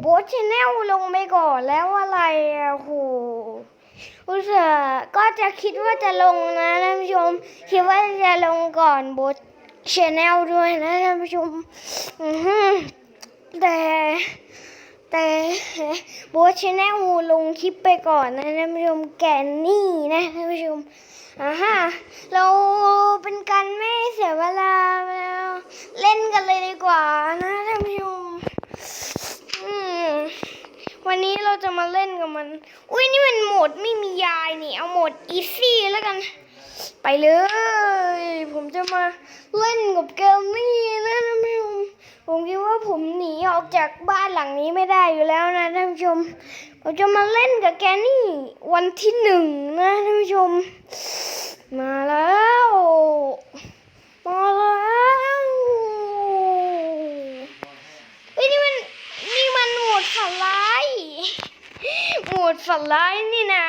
โบสชแนลลงไปก่อนแล้วอะไรอะโหอุตส่าห์ก็จะคิดว่าจะลงนะท่านผู้ชม คิดว่าจะลงก่อนโบสชแนลด้วยนะท่านผู้ชมแต่แต่โบสชแนลลงคลิปไปก่อนนะท่านผู้ชมแกนนี่นะท่านผู้ชมอ่าฮะเราเป็นการไม่เสียเวลาเล่นกันเลยดีกว่านะท่านผู้ชม วันนี้เราจะมาเล่นกับมัน อุ้ยนี่มันโหมดไม่มียายนี่ เอาโหมดอีซี่แล้วกัน ไปเลย ผมจะมาเล่นกับเกมนี่นะท่านผู้ชม ผมคิดว่าผมหนีออกจากบ้านหลังนี้ไม่ได้อยู่แล้วนะท่านผู้ชม ผมจะมาเล่นกับแกนี่ วันที่หนึ่งนะท่านผู้ชม มาแล้ว มาแล้วเฮ้ยนี่มันนี่มันโหมดฝันร้ายโห มดฝันร้ายนี่นะ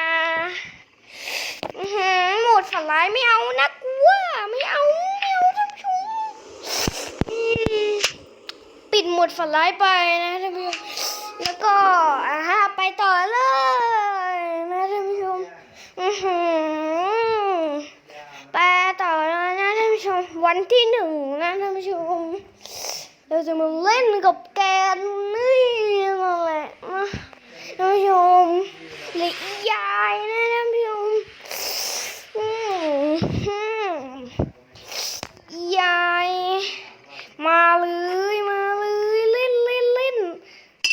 หโหมดฝันร้ายไม่เอานะกลัวไม่เอาไม่เอาท่านผู้ชมปิดหมดฝันร้ายไปนะท่านผู้ชมแล้วก็อ่าฮะไปต่อเลยนะท่านผู้ชมอือหือไปต่อเลยนะท่านผู้ชมวันที่หนึ่งนะท่านผู้ชมเราจะมาเล่นกับแกนนี่นั่นแหละนะท่านผู้ชมหรือยายนะท่านผู้ชม อืมอืมยายมาเลยมาเลยเล่นเล่นเล่น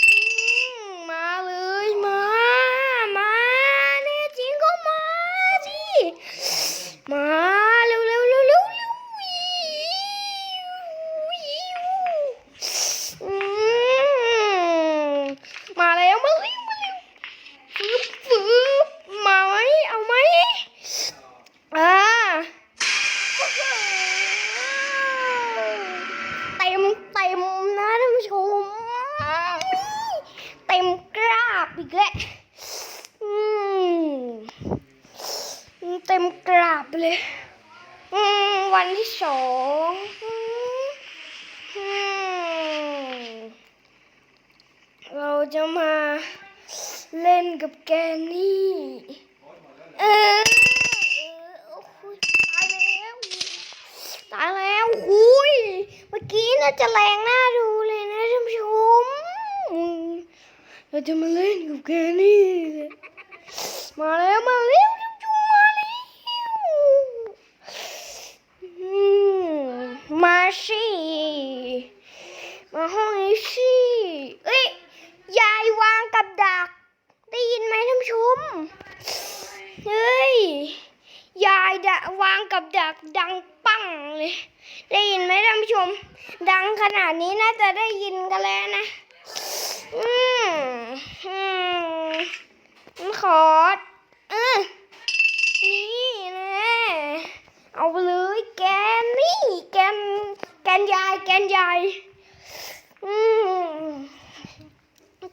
อืมมาเลยมามาแน่จริงก็มาสิมาเร็วเร็วเร็วเร็วเร็วอืมมาแล้วมาเร็วมาเร็วฟืบฟืบมาไหมเอาไหม อ่าเต็มเต็มนะท่านผู้ชมเต็มกราบอีกแล้วอืมเต็มกราบเลยอืมวันที่สองอืมเราจะมาเล่นกับแกนี่ เออเออโอ้ยตายแล้ว ตายแล้วหุยเมื่อกี้ น่าจะแรงน่าดูเลยนะท่านผู้ชม เราจะมาเล่นกับแกนี่มาแล้วมาแล้วท่านผู้ชมมาแล้วมมาสิมาห้องนี้สิเอ้ยยายวางกับดัก ได้ยินไหมท่านผู้ชมเฮ้ย ยายดะวางกับดักดังปังเลย ได้ยินไหมท่านผู้ชม ดังขนาดนี้น่าจะได้ยินกันแล้วนะ อืมอืมขอเออนี่นะเอาไปเลยแกนนี่แกนแกนยายแกนยายอืม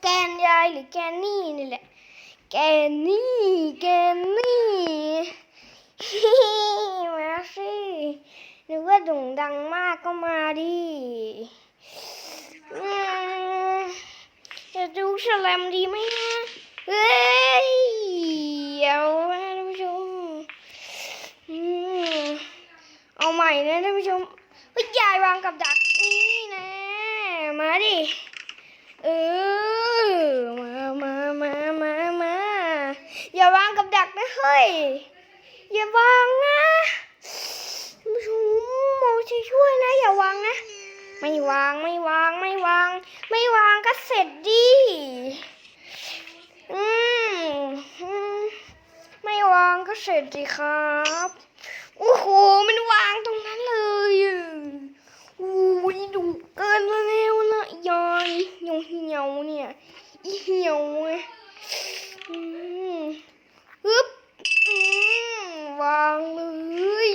แกนยายหรือแกนนี่นี่แหละ แกนนี่แกนนี่ มาสินึกว่าโด่งดังมากก็มาดิอืมจะดูสแลมดีไหมนะเฮ้ยเอานะท่านผู้ชมอืมเอาใหม่นะท่านผู้ชมเฮ้ยยายวางกับดักนี่นะมาดิเออมามามามามาอย่าวางกับดักนะเฮ้ย อย่าวางนะท่านผู้ชมมองช่วยช่วยๆนะ อย่าวางนะ ไม่วางไม่วางไม่วาง ไม่วางก็เสร็จดิอืมอืมไม่วางก็ เสร็จดิครับ โอ้โห มันวางตรงนั้นเลยอะอู้ยดุเกินแล้วนะยายเหี่ยวเหี่ยวเนี่ยอีเหี่ยวไงอืมฮึบอืมวางเลย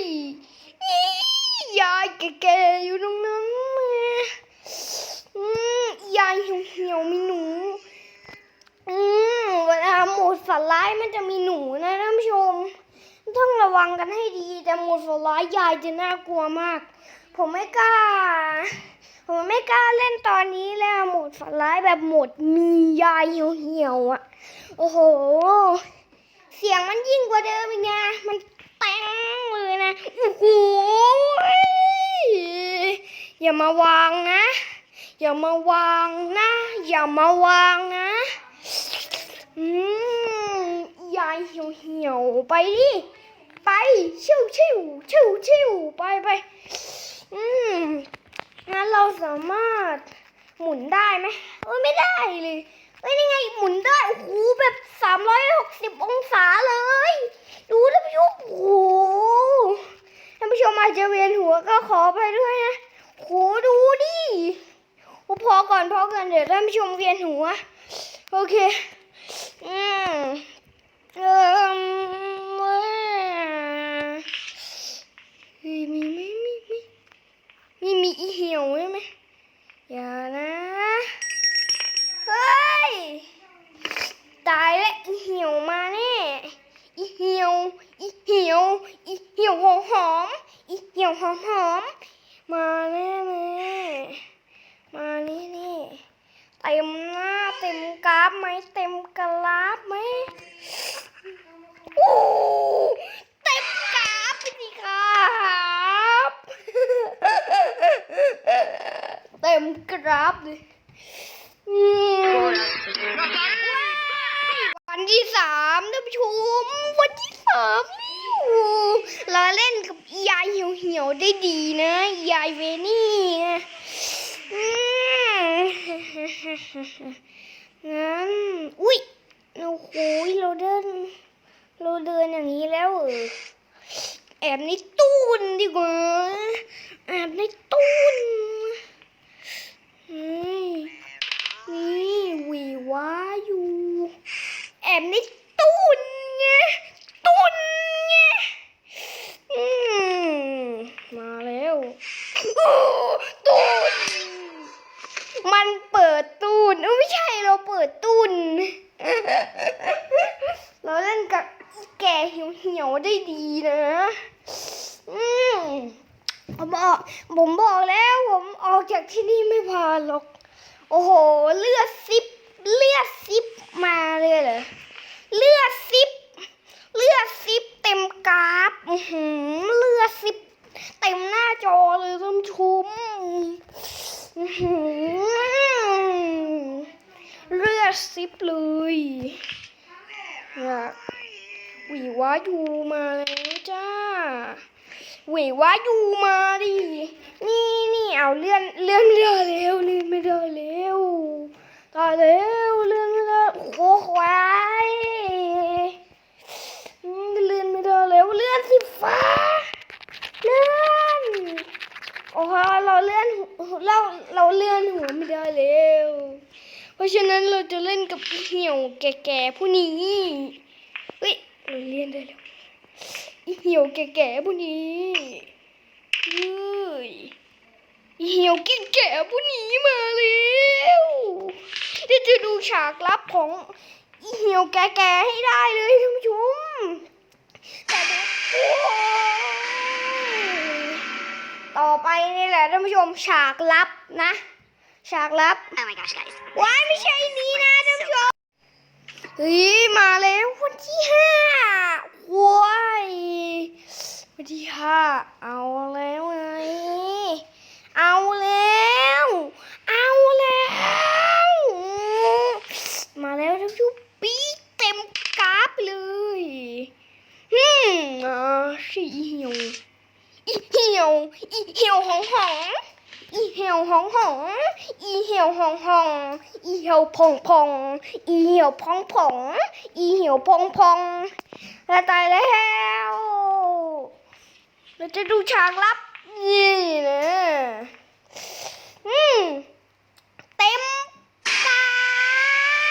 ยายแก่ๆอยู่ตรงนั้นนะอืมยายเหี่ยวๆมีหนู อืมเวลา ฝันร้ายมันจะมีหนูนะท่านผู้ชม ต้องระวังกันให้ดีแต่หมดฝันร้ายยายจะน่ากลัวมาก ผมไม่กล้า ผมไม่กล้าเล่นตอนนี้แล้วหมดฝันร้ายแบบหมดมียายเหี่ยวๆอะ โอ้โห เสียงมันยิ่งกว่าเดิมอีกนะมันแป้งเลยนะโอ้โหอย่ามาวางนะอย่ามาวางนะ อย่ามาวางนะ อืมายเหี่ยวเหี่ยวไปดิไปชิวชิวชิวชิวไปไปอืมงั้นเราสามารถหมุนได้ไหมเออไม่ได้เลยเอ้ยนี่ไงหมุนได้โอ้โหแบบสามร้อยหกสิบองศาเลย ดูท่านผู้ชมโอ้โหท่านผู้ชมอาจจะเวียนหัวก็ขอไปด้วยนะโอ้โหดูดิโอ้พอก่อนพอก่อนเดี๋ยวท่านผู้ชมเวียนหัว โอเค อืม เออเฮ้ยมีมีมีมีมีอีเหี่ยวใช่ไหมอย่านะเฮ้ยตายแล้วอีเหี่ยวมาแน่อีเหี่ยวอีเหี่ยวอีเหี่ยวหอมหอมอีเหี่ยวหอมหอมมาแน่แน่มานี่นี่เต็มหน้าเต็มกราฟไหมเต็มกราฟไหมโอ้ เต็มกราฟไปสิครับเต็มกราฟเลยวันที่สามท่านผู้ชมวันที่สามเราเล่นกับยายเหี่ยวๆได้ดีนะยายเวนี่นะงั้น อุ้ยโอ้โหเราเดิน เราเดินอย่างนี้แล้วเออแอบในตู้นดีกว่าแอบในตู้นเฮ้ยนี่วีว้าอยู่ แอบในตู้นไงตู้นไงมมาแล้วตู้นมันเปิดตนเอ้ยไม่ใช่เราเปิดตู้น เราเล่นกับแก่เหี่ยวๆได้ดีนะ อืมผมบอกผมบอกแล้วผมออกจากที่นี่ไม่พาหรอก โอ้โห เลือดซิบเลือดซิบมาเลยเหรอ เลือดซิบเลือดซิบเต็มกราฟอือหือเลือดซิบเต็มหน้าจอเลยท่านผู้ชมอื้อหือเลือด ซิบเลยเนี่ยหวีวายูมาแล้วจ้าหวีว่าอยู่มาดิ นี่นี่เอาเลื่อนเลื่อนไม่ได้แล้วเลื่อนไม่ได้แล้วตายแล้วเลื่อนไม่ได้โอ้โหควายอืมเลื่อนไม่ได้แล้วเลื่อนสิฟ้าเลื่อนโอ้โหเราเลื่อนเราเราเลื่อนหัวไม่ได้แล้ว เพราะฉะนั้นเราจะเล่นกับเหี่ยวแก่ๆผู้นี้เฮ้ยเราเลื่อนได้แล้วเหี่ยวแก่ๆผู้นี้เฮ้ยเหี่ยวแก่ๆผู้นี้มาแล้วเดี๋ยวจะดูฉากลับของเหี่ยวแก่ๆให้ได้เลยท่านผู้ชมแต่โอ้ต่อไปนี่แหละท่านผู้ชมฉากลับนะ ฉากลับ Oh my gosh, guys. ว้ายไม่ใช่นี้นะท่านผู้ชมเฮ้ยมาแล้ววันที่ห้าว้ายวันที่ห้าเอาแล้วไงเอาแล้ว เอาแล้ว มาแล้วท่านผู้ชมปีดเต็มกราฟเลยฮึมอ่าสีเหี่ยวอีเหี่ยวอีเหี่ยวหองหอง อีเหี่ยวหองหองอีเหี่ยวหองหองอีเหี่ยวพองพองอีเหี่ยวพองพองอีเหี่ยวพองพองแล้วตายแล้วเราจะดูฉากลับนี่นะอืมเต็มกา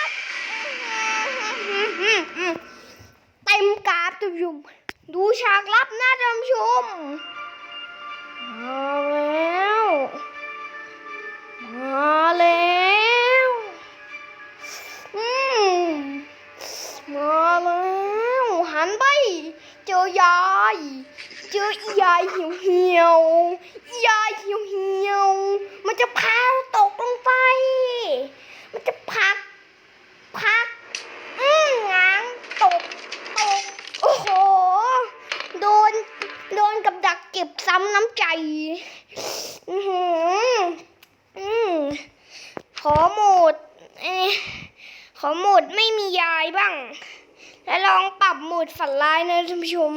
ฟเต็มกาฟท่านผู้ชมดูฉากลับนะท่านผู้ชมมาแล้ว มาแล้วมมาแล้วหันไป เจอยายเจอยายเหี่ยวเหี่ยวยายเหี่ยวเหี่ยวมันจะพาตกลงไป มันจะพัก พักอืมง้างตกตกโอ้โหโดนโดนกับดักเก็บซ้ำน้ำใจ อือหือ อืมขอหมดเอขอหมดไม่มียายบ้าง แล้วลองปรับหมดฝันร้ายนะท่านผู้ชม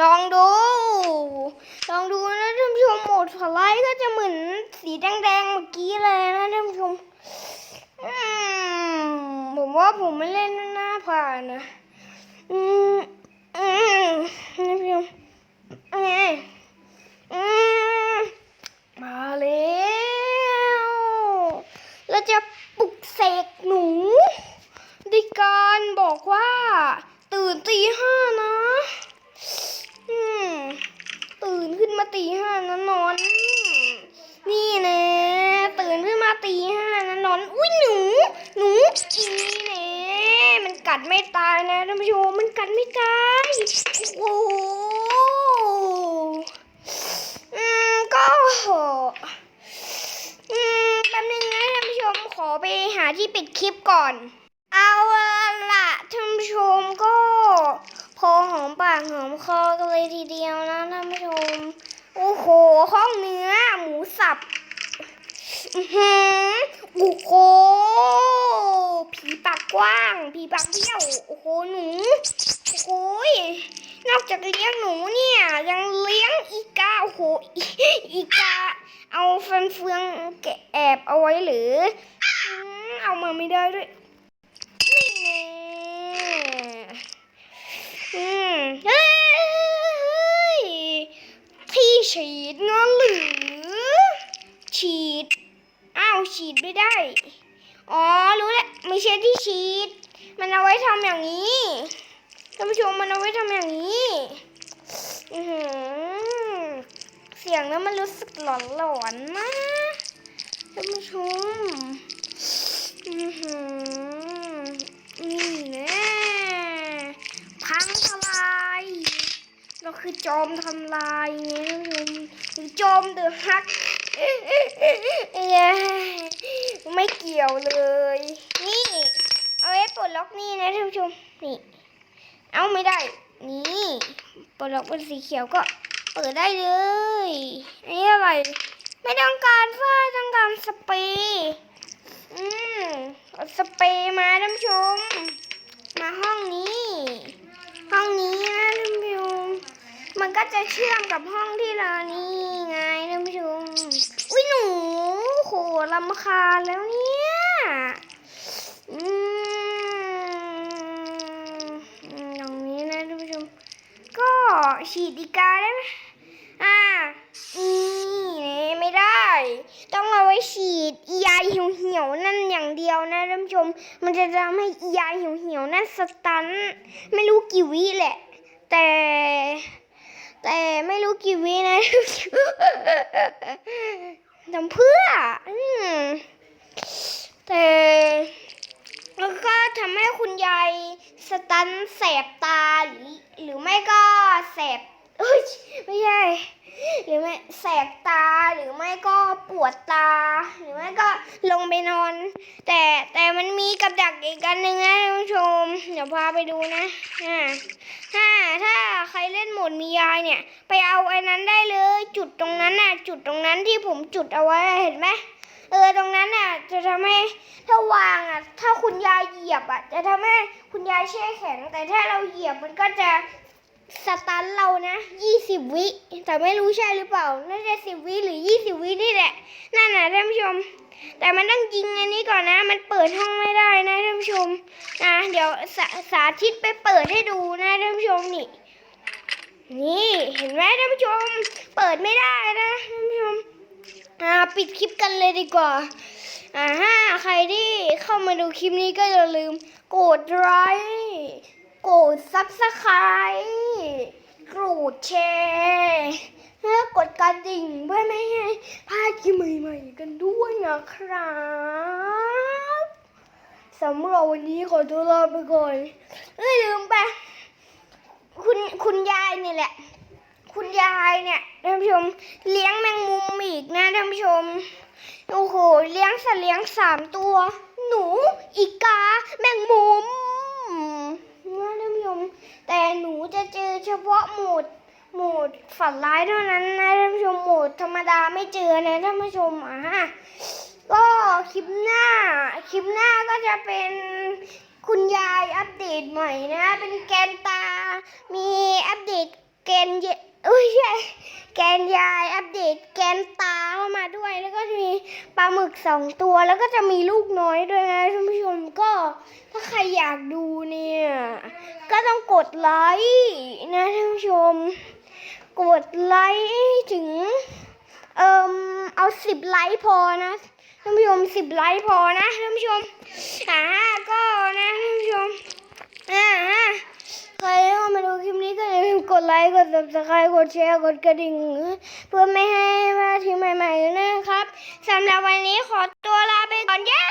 ลองดู ลองดูนะท่านผู้ชมหมดฝันร้ายก็จะเหมือนสีแดงๆเมื่อกี้เลยนะท่านผู้ชมอืมผมว่าผมไม่เล่นหน้าผ่านนะ อืม อืมท่านผู้ชมเอ้ยอืมมาแล้วเราจะปลุ กเสกหนูด้วยการบอกว่า ตื่นตีห้านะอืมตื่นขึ้นมาตีห้านะนอน นี่นะ ตื่นขึ้นมาตีห้านะนอน อุ้ยหนู หนูอีนี่มันกัดไม่ตายนะท่านผู้ชมมันกัดไม่ตายโอ้มก็อืมแป๊บนึงนะท่านผู้ชมขอไปหา ที่ปิดคลิปก่อน เอาละท่านผู้ชมก็พอหอมปากหอมคอกันเลยทีเดียวนะท่านผู้ชม โอ้โหห้องเนื้อหมูสับอือหือโอ้โหผีปากกว้าง ผีปากเบี้ยว โอ้โหหนูโอ้โยนอกจากเลี้ยงหนูเนี่ย ยังเลี้ยงอีกาโอ้โหอีอีกา เอาฟันเฟืองแกะแอบเอาไว้หรือ เอามาไม่ได้ด้วยนี่แน่อืมเฮ้ยที่ฉีดงั้นหรือ ฉีดอ้าวฉีดไม่ได้ อ๋อรู้แล้วไม่ใช่ที่ฉีด มันเอาไว้ทำอย่างนี้ท่านผู้ชมมันเอาไว้ทำอย่างนี้เสียงนั้นมันรู้สึกหลอนๆนะท่านผู้ชม นี่แน่พังทลาย เราคือจอมทำลายไงท่านผู้ชมหรือจอมเดือะฮักไม่เกี่ยวเลย นี่ เอาไว้ปลดล็อกนี่นะท่านผู้ชม นี่ เอาไม่ได้ นี่ปลดล็อกเป็นสีเขียวก็เปิดได้เลย อันนี้อะไร ไม่ต้องการไฟต้องการสปรย์ อืมสเปรย์มาท่านผู้ชม มาห้องนี้ ห้องนี้นะท่านผู้ชมมันก็จะเชื่อมกับห้องที่เรานี่ไงท่านผู้ชมอุ้ยหนูโหลำคาแล้วนี่ย อืมอย่างนี้นะท่านผู้ชม ก็ฉีดอีกาได้ไหมอ่านี่ไม่ได้ ต้องเอาไว้ฉีดอียาเหี่ยวๆนั่นอย่างเดียวนะท่านผู้ชม มันจะทำให้อียาเหี่ยวๆ นั่นสตันไม่รู้กี่วิแหละ แต่ แต่ไม่รู้กี่วินะทำเพื่อแต่แล้วก็ทำให้คุณยายสตันแสบตาหรือหรือไม่ก็แสบ เอ้ยไม่ใช่ หรือไม่แสบตาหรือไม่ก็ปวดตา หรือไม่ก็ลงไปนอน แต่แต่มันมีกับดักอีกอันหนึ่งนะท่านผู้ชม เดี๋ยวพาไปดูนะอ่าถ้าถ้าใครเล่นโหมดมียายเนี่ย ไปเอาไอ้นั้นได้เลย จุดตรงนั้นน่ะ จุดตรงนั้นที่ผมจุดเอาไว้เห็นไหมเออตรงนั้นน่ะ จะทำให้ถ้าวางอะ ถ้าคุณยายเหยียบอะ จะทำให้คุณยายแช่แข็ง แต่ถ้าเราเหยียบมันก็จะ สตันเรานะยี่สิบวิ แต่ไม่รู้ใช่หรือเปล่า น่าจะสิบวิหรือยี่สิบวินี่แหละ นั่นนะท่านผู้ชม แต่มันต้องยิงอันนี้ก่อนนะ มันเปิดห้องไม่ได้นะท่านผู้ชมนะเดี๋ยวสาสาธิตไปเปิดให้ดูนะท่านผู้ชมนี่ นี่เห็นไหมท่านผู้ชม เปิดไม่ได้นะท่านผู้ชมอ่าปิดคลิปกันเลยดีกว่าอ่าฮะใครที่เข้ามาดูคลิปนี้ก็อย่าลืมกดไลค์ กดซับสไครต์กดแชร์และกดกระดิ่งเพื่อไม่ให้พลาดคลิปใหม่ๆกันด้วยนะครับสำหรับวันนี้ขอตัวลาไปก่อนเอ้ยลืมไป คุณคุณยายนี่แหละ คุณยายเนี่ยท่านผู้ชมเลี้ยงแมงมุมอีกนะท่านผู้ชมโอ้โหเลี้ยงสัตว์เลี้ยงสามตัว หนู อีกา แมงมุม แต่หนูจะเจอเฉพาะหมูดหมดฝันร้ายเท่านั้นนะท่านผู้ชมหมดธรรมดาไม่เจอนะท่านผู้ชมอะก็คลิปหน้า คลิปหน้าก็จะเป็นคุณยายอัปเดตใหม่นะ เป็นแกนตา มีอัปเดตแกนเย อุ้ยแกนยายอัปเดตแกนตาเข้ามาด้วย แล้วก็จะมีปลาหมึกสองตัว แล้วก็จะมีลูกน้อยด้วยนะท่านผู้ชมก็ถ้าใครอยากดูเนี่ย ก็ต้องกดไลค์นะท่านผู้ชม กดไลค์ถึง เอ่มเอาสิบไลค์พอนะท่านผู้ชมสิบไลค์พอนะท่านผู้ชมอ่าก็นะท่านผู้ชมอ่า ใครเข้ามาดูคลิปนี้ก็อย่าลืมกดไลค์ กด subscribe กดแชร์ กดกระดิ่ง เพื่อไม่ให้พลาดทีใหม่ๆนะครับสำหรับวันนี้ขอตัวลาไปก่อนย่า